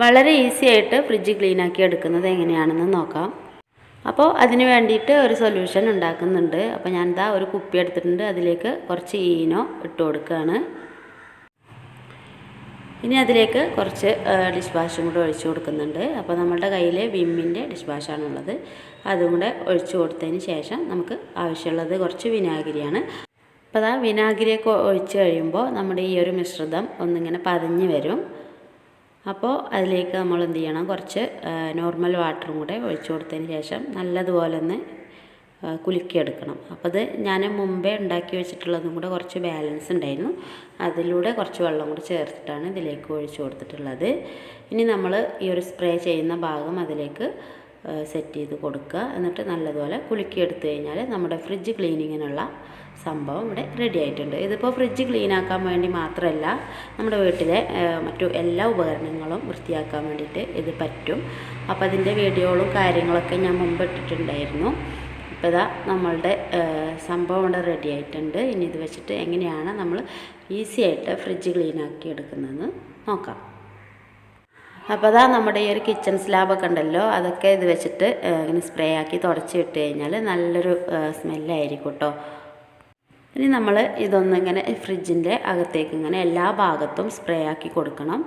വളരെ ഈസി ആയിട്ട് fridge clean ആക്കി എടുക്കുന്നത് എങ്ങനെയാണെന്ന് നോക്കാം. അപ്പോൾ അതിന് വേണ്ടിയിട്ട് ഒരു സൊല്യൂഷൻ ഉണ്ടാക്കുന്നുണ്ട്. അപ്പോൾ ഞാൻ ഇതാ ഒരു കുപ്പി എടുത്തിട്ടുണ്ട്. അതിലേക്ക് കുറച്ച് ഈനോ ഇട്ട് കൊടുക്കുകയാണ് ഇനി അതിലേക്ക് കുറച്ച് ഡിഷ് വാഷും കൂടെ ഒഴിച്ചു കൊടുക്കുന്നുണ്ട്. അപ്പോൾ നമ്മളുടെ കയ്യിൽ വിമ്മിന്റെ ഡിഷ് വാഷാണുള്ളത് അതും കൂടെ ഒഴിച്ചു കൊടുത്തതിന് ശേഷം നമുക്ക് ആവശ്യമുള്ളത് കുറച്ച് വിനാഗിരിയാണ്. അപ്പോൾ അതാ വിനാഗിരിയൊക്കെ ഒഴിച്ച് കഴിയുമ്പോൾ നമ്മുടെ ഈ ഒരു മിശ്രിതം ഒന്നിങ്ങനെ പതഞ്ഞ് വരും. അപ്പോൾ അതിലേക്ക് നമ്മൾ എന്ത് ചെയ്യണം? കുറച്ച് നോർമൽ വാട്ടറും കൂടെ ഒഴിച്ചു കൊടുത്തതിന് ശേഷം നല്ലതുപോലെ ഒന്ന് കുലുക്കിയെടുക്കണം. അപ്പോൾ അത് ഞാൻ മുമ്പേ ഉണ്ടാക്കി വെച്ചിട്ടുള്ളതും കൂടെ കുറച്ച് ബാലൻസ് ഉണ്ടായിരുന്നു. അതിലൂടെ കുറച്ച് വെള്ളം കൂടി ചേർത്തിട്ടാണ് ഇതിലേക്ക് ഒഴിച്ചു കൊടുത്തിട്ടുള്ളത്. ഇനി നമ്മൾ ഈ ഒരു സ്പ്രേ ചെയ്യുന്ന ഭാഗം അതിലേക്ക് സെറ്റ് ചെയ്ത് കൊടുക്കുക. എന്നിട്ട് നല്ലതുപോലെ കുലുക്കിയെടുത്തു കഴിഞ്ഞാൽ നമ്മുടെ ഫ്രിഡ്ജ് ക്ലീനിങ്ങിനുള്ള സംഭവം ഇവിടെ റെഡി ആയിട്ടുണ്ട്. ഇതിപ്പോൾ ഫ്രിഡ്ജ് ക്ലീൻ ആക്കാൻ വേണ്ടി മാത്രമല്ല നമ്മുടെ വീട്ടിലെ മറ്റു എല്ലാ ഉപകരണങ്ങളും വൃത്തിയാക്കാൻ വേണ്ടിയിട്ട് ഇത് പറ്റും. അപ്പോൾ അതിന്റെ വീഡിയോകളും കാര്യങ്ങളൊക്കെ ഞാൻ മുമ്പ് ഇട്ടിട്ടുണ്ടായിരുന്നു. ഇപ്പോൾ ഇതാ നമ്മളുടെ സംഭവം ഇവിടെ റെഡി ആയിട്ടുണ്ട്. ഇനി ഇത് വെച്ചിട്ട് എങ്ങനെയാണ് നമ്മൾ ഈസി ആയിട്ട് ഫ്രിഡ്ജ് ക്ലീൻ ആക്കി എടുക്കുന്നതെന്ന് നോക്കാം. അപ്പോൾ അതാ നമ്മുടെ ഈ ഒരു കിച്ചൺ സ്ലാബൊക്കെ ഉണ്ടല്ലോ അതൊക്കെ ഇത് വെച്ചിട്ട് ഇങ്ങനെ സ്പ്രേ ആക്കി തുടച്ച് ഇട്ട് കഴിഞ്ഞാൽ നല്ലൊരു സ്മെല്ലായിരിക്കും കേട്ടോ ഇനി നമ്മൾ ഇതൊന്നിങ്ങനെ ഫ്രിഡ്ജിന്റെ അകത്തേക്ക് ഇങ്ങനെ എല്ലാ ഭാഗത്തും സ്പ്രേ ആക്കി കൊടുക്കണം.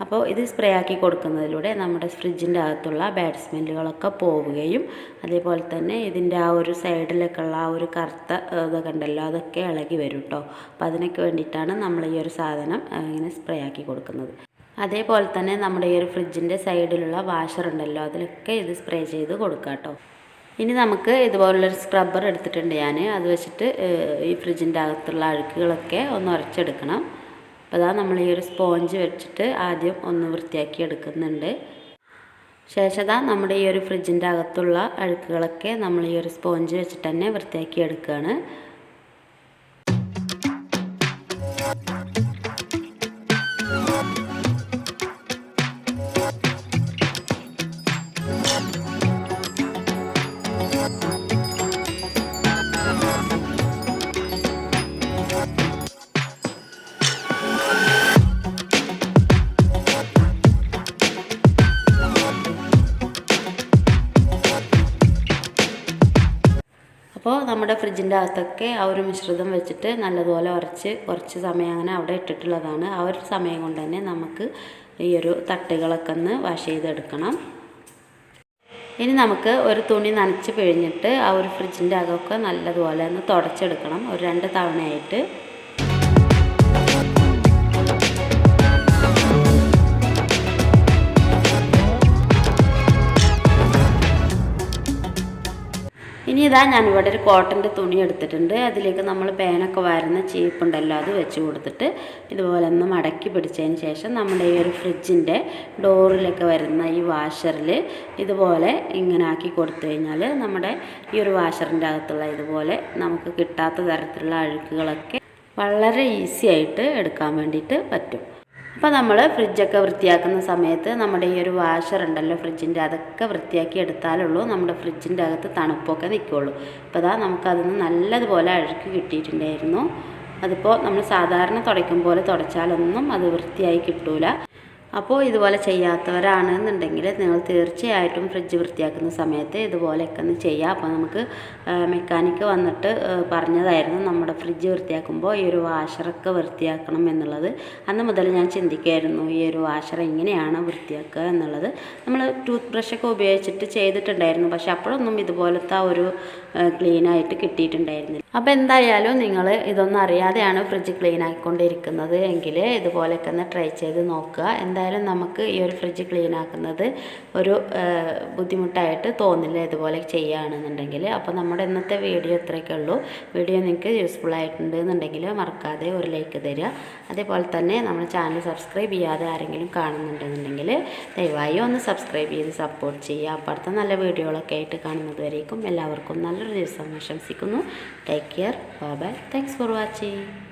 അപ്പോൾ ഇത് സ്പ്രേ ആക്കി കൊടുക്കുന്നതിലൂടെ നമ്മുടെ ഫ്രിഡ്ജിന്റെ അകത്തുള്ള ബാഡ് സ്മെല്ലുകളൊക്കെ പോവുകയും അതേപോലെ തന്നെ ഇതിന്റെ ആ ഒരു സൈഡിലൊക്കെ ഉള്ള ആ ഒരു കറുത്ത ഇതൊക്കെ ഉണ്ടല്ലോ അതൊക്കെ ഇളകി വരും കേട്ടോ അപ്പോൾ അതിനൊക്കെ വേണ്ടിയിട്ടാണ് നമ്മൾ ഈ ഒരു സാധനം ഇങ്ങനെ സ്പ്രേ ആക്കി കൊടുക്കുന്നത്. അതേപോലെ തന്നെ നമ്മുടെ ഈ ഒരു ഫ്രിഡ്ജിന്റെ സൈഡിലുള്ള വാഷർ ഉണ്ടല്ലോ അതിലൊക്കെ ഇത് സ്പ്രേ ചെയ്ത് കൊടുക്കാം കേട്ടോ ഇനി നമുക്ക് ഇതുപോലുള്ളൊരു സ്ക്രബ്ബർ എടുത്തിട്ടുണ്ട് ഞാൻ അത് വെച്ചിട്ട് ഈ ഫ്രിഡ്ജിന്റെ അകത്തുള്ള അഴുക്കുകളൊക്കെ ഒന്ന് ഉരച്ചെടുക്കണം. അപ്പോൾ അതാ നമ്മൾ ഈ ഒരു സ്പോഞ്ച് വെച്ചിട്ട് ആദ്യം ഒന്ന് വൃത്തിയാക്കി എടുക്കുന്നുണ്ട്. ശേഷം അതാ നമ്മുടെ ഈ ഒരു ഫ്രിഡ്ജിന്റെ അകത്തുള്ള അഴുക്കുകളൊക്കെ നമ്മൾ ഈ ഒരു സ്പോഞ്ച് വെച്ചിട്ട് തന്നെ വൃത്തിയാക്കി എടുക്കുകയാണ് നമ്മുടെ ഫ്രിഡ്ജിന്റെ അകത്തൊക്കെ ആ ഒരു മിശ്രിതം വെച്ചിട്ട് നല്ലതുപോലെ ഉരച്ച് കുറച്ച് സമയം അങ്ങനെ അവിടെ ഇട്ടിട്ടുള്ളതാണ്. ആ ഒരു സമയം കൊണ്ട് തന്നെ നമുക്ക് ഈ ഒരു തട്ടുകളൊക്കെ ഒന്ന് വാഷ് ചെയ്തെടുക്കണം. ഇനി നമുക്ക് ഒരു തുണി നനച്ച് പിഴിഞ്ഞിട്ട് ആ ഒരു ഫ്രിഡ്ജിന്റെ അകമൊക്കെ നല്ലതുപോലെ ഒന്ന് തുടച്ചെടുക്കണം. ഒരു രണ്ട് തവണയായിട്ട്. ഇനി ഇതാ ഞാനിവിടെ ഒരു കോട്ടന്റെ തുണി എടുത്തിട്ടുണ്ട്. അതിലേക്ക് നമ്മൾ പേനൊക്കെ വരുന്ന ചീപ്പുണ്ടല്ലോ അത് വെച്ച് കൊടുത്തിട്ട് ഇതുപോലെ ഒന്ന് മടക്കി പിടിച്ചതിന് ശേഷം നമ്മുടെ ഈ ഒരു ഫ്രിഡ്ജിന്റെ ഡോറിലൊക്കെ വരുന്ന ഈ വാഷറിൽ ഇതുപോലെ ഇങ്ങനെ ആക്കി കൊടുത്തു കഴിഞ്ഞാൽ നമ്മുടെ ഈ ഒരു വാഷറിന്റെ അകത്തുള്ള ഇതുപോലെ നമുക്ക് കിട്ടാത്ത തരത്തിലുള്ള അഴുക്കുകളൊക്കെ വളരെ ഈസി ആയിട്ട് എടുക്കാൻ വേണ്ടിയിട്ട് പറ്റും. അപ്പോൾ നമ്മൾ ഫ്രിഡ്ജൊക്കെ വൃത്തിയാക്കുന്ന സമയത്ത് നമ്മുടെ ഈ ഒരു വാഷർ ഉണ്ടല്ലോ ഫ്രിഡ്ജിന്റെ അതൊക്കെ വൃത്തിയാക്കി എടുത്താലുള്ളൂ നമ്മുടെ ഫ്രിഡ്ജിന്റെ അകത്ത് തണുപ്പൊക്കെ നിൽക്കുകയുള്ളൂ അപ്പോൾ അതാ നമുക്കതൊന്ന് നല്ലതുപോലെ അഴുക്ക് കിട്ടിയിട്ടുണ്ടായിരുന്നു. അതിപ്പോൾ നമ്മൾ സാധാരണ തുടയ്ക്കും പോലെ തുടച്ചാലൊന്നും അത് വൃത്തിയായി കിട്ടൂല. അപ്പോൾ ഇതുപോലെ ചെയ്യാത്തവരാണെന്നുണ്ടെങ്കിൽ നിങ്ങൾ തീർച്ചയായിട്ടും ഫ്രിഡ്ജ് വൃത്തിയാക്കുന്ന സമയത്ത് ഇതുപോലെയൊക്കെ ഒന്ന് ചെയ്യുക അപ്പോൾ നമുക്ക് മെക്കാനിക്ക് വന്നിട്ട് പറഞ്ഞതായിരുന്നു നമ്മുടെ ഫ്രിഡ്ജ് വൃത്തിയാക്കുമ്പോൾ ഈ ഒരു വാഷറൊക്കെ വൃത്തിയാക്കണം എന്നുള്ളത്. അന്ന് മുതൽ ഞാൻ ചിന്തിക്കുമായിരുന്നു ഈ ഒരു വാഷർ എങ്ങനെയാണ് വൃത്തിയാക്കുക എന്നുള്ളത്. നമ്മൾ ടൂത്ത് ബ്രഷൊക്കെ ഉപയോഗിച്ചിട്ട് ചെയ്തിട്ടുണ്ടായിരുന്നു. പക്ഷേ അപ്പോഴൊന്നും ഇതുപോലത്തെ ഒരു ക്ലീനായിട്ട് കിട്ടിയിട്ടുണ്ടായിരുന്നില്ല. അപ്പോൾ എന്തായാലും നിങ്ങൾ ഇതൊന്നും അറിയാതെയാണ് ഫ്രിഡ്ജ് ക്ലീൻ ആക്കിക്കൊണ്ടിരിക്കുന്നത് എങ്കിൽ ഇതുപോലെയൊക്കെ ഒന്ന് ട്രൈ ചെയ്ത് നോക്കുക. എന്തായാലും നമുക്ക് ഈ ഒരു ഫ്രിഡ്ജ് ക്ലീൻ ആക്കുന്നത് ഒരു ബുദ്ധിമുട്ടായിട്ട് തോന്നില്ല ഇതുപോലെ ചെയ്യുകയാണെന്നുണ്ടെങ്കിൽ അപ്പോൾ നമ്മുടെ ഇന്നത്തെ വീഡിയോ ഇത്രയൊക്കെ ഉള്ളൂ. വീഡിയോ നിങ്ങൾക്ക് യൂസ്ഫുൾ ആയിട്ടുണ്ട് എന്നുണ്ടെങ്കിൽ മറക്കാതെ ഒരു ലൈക്ക് തരിക. അതേപോലെ തന്നെ നമ്മുടെ ചാനൽ സബ്സ്ക്രൈബ് ചെയ്യാതെ ആരെങ്കിലും കാണുന്നുണ്ടെന്നുണ്ടെങ്കിൽ ദയവായി ഒന്ന് സബ്സ്ക്രൈബ് ചെയ്ത് സപ്പോർട്ട് ചെയ്യുക. അപ്പോഴത്തെ നല്ല വീഡിയോകളൊക്കെ ആയിട്ട് കാണുന്നത് വരേക്കും. എല്ലാവർക്കും നല്ലൊരു ദിവസം ആശംസിക്കുന്നു. take care. Bye bye thanks for watching.